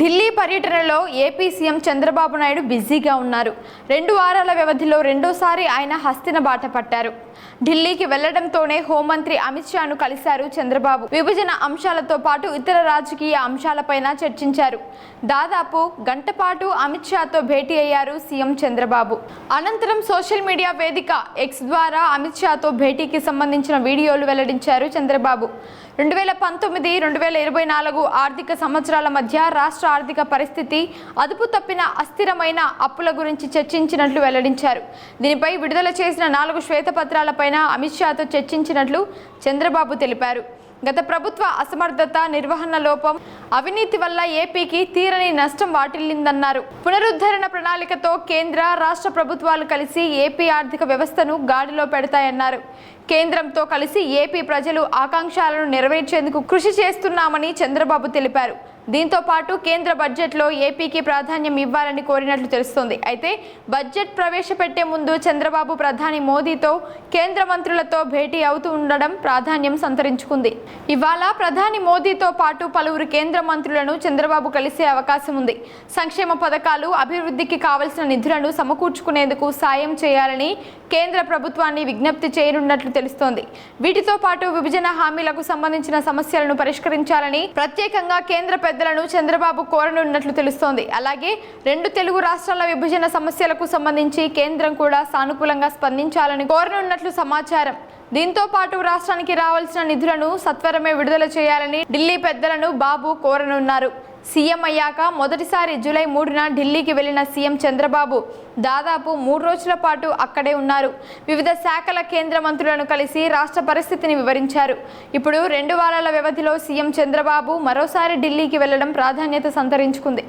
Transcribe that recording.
ఢిల్లీ పర్యటనలో AP CM Chandrababu Naidu బిజీగా ఉన్నారు. రెండు వారాల వ్యవధిలో రెండోసారి ఆయన హస్తిన బాట పట్టారు. ఢిల్లీకి వెళ్ళడంతోనే హోంమంత్రి అమిత్ షాను కలిశారు చంద్రబాబు. విభజన అంశాలతో పాటు ఇతర రాజకీయ అంశాలపైన చర్చించారు. దాదాపు గంట పాటు అమిత్ షాతో భేటీ అయ్యారు సీఎం చంద్రబాబు. అనంతరం సోషల్ మీడియా వేదిక ఎక్స్ ద్వారా అమిత్ షాతో భేటీకి సంబంధించిన వీడియోలు వెల్లడించారు చంద్రబాబు. రెండు వేల పంతొమ్మిది రెండు వేల ఇరవై నాలుగు ఆర్థిక సంవత్సరాల మధ్య రాష్ట్ర ఆర్థిక పరిస్థితి అదుపు తప్పిన అస్థిరమైన అప్పుల గురించి చర్చించినట్లు వెల్లడించారు. దీనిపై విడుదల చేసిన నాలుగు శ్వేతపత్రాలపైన అమిత్ షాతో చర్చించినట్లు చంద్రబాబు తెలిపారు. గత ప్రభుత్వ అసమర్థత నిర్వహణ లోపం అవినీతి వల్ల ఏపీకి తీరని నష్టం వాటిల్లిందన్నారు. పునరుద్ధరణ ప్రణాళికతో కేంద్ర రాష్ట్ర ప్రభుత్వాలు కలిసి ఏపీ ఆర్థిక వ్యవస్థను గాడిలో పెడతాయన్నారు. కేంద్రంతో కలిసి ఏపీ ప్రజలు ఆకాంక్షలను నెరవేర్చేందుకు కృషి చేస్తున్నామని చంద్రబాబు తెలిపారు. దీంతో పాటు కేంద్ర బడ్జెట్లో ఏపీకి ప్రాధాన్యం ఇవ్వాలని కోరినట్లు తెలుస్తోంది. అయితే బడ్జెట్ ప్రవేశపెట్టే ముందు చంద్రబాబు ప్రధాని మోదీతో కేంద్ర మంత్రులతో భేటీ అవుతూ ఉండడం ప్రాధాన్యం సంతరించుకుంది. ఇవాళ ప్రధాని మోదీతో పాటు పలువురు కేంద్ర మంత్రులను చంద్రబాబు కలిసే అవకాశం ఉంది. సంక్షేమ పథకాలు అభివృద్ధికి కావలసిన నిధులను సమకూర్చుకునేందుకు సాయం చేయాలని కేంద్ర ప్రభుత్వాన్ని విజ్ఞప్తి చేయనున్నట్లు తెలుస్తోంది. వీటితో పాటు విభజన హామీలకు సంబంధించిన సమస్యలను పరిష్కరించాలని ప్రత్యేకంగా కేంద్ర పెద్దలను చంద్రబాబు కోరనున్నట్లు తెలుస్తోంది. అలాగే రెండు తెలుగు రాష్ట్రాల విభజన సమస్యలకు సంబంధించి కేంద్రం కూడా సానుకూలంగా స్పందించాలని కోరనున్నట్లు సమాచారం. దీంతో పాటు రాష్ట్రానికి రావాల్సిన నిధులను సత్వరమే విడుదల చేయాలని ఢిల్లీ పెద్దలను బాబు కోరనున్నారు. సీఎం అయ్యాక మొదటిసారి జూలై మూడున ఢిల్లీకి వెళ్ళిన సీఎం చంద్రబాబు దాదాపు మూడు రోజుల పాటు అక్కడే ఉన్నారు. వివిధ శాఖల కేంద్ర మంత్రులను కలిసి రాష్ట్ర పరిస్థితిని వివరించారు. ఇప్పుడు రెండు వారాల వ్యవధిలో సీఎం చంద్రబాబు మరోసారి ఢిల్లీకి వెళ్ళడం ప్రాధాన్యత సంతరించుకుంది.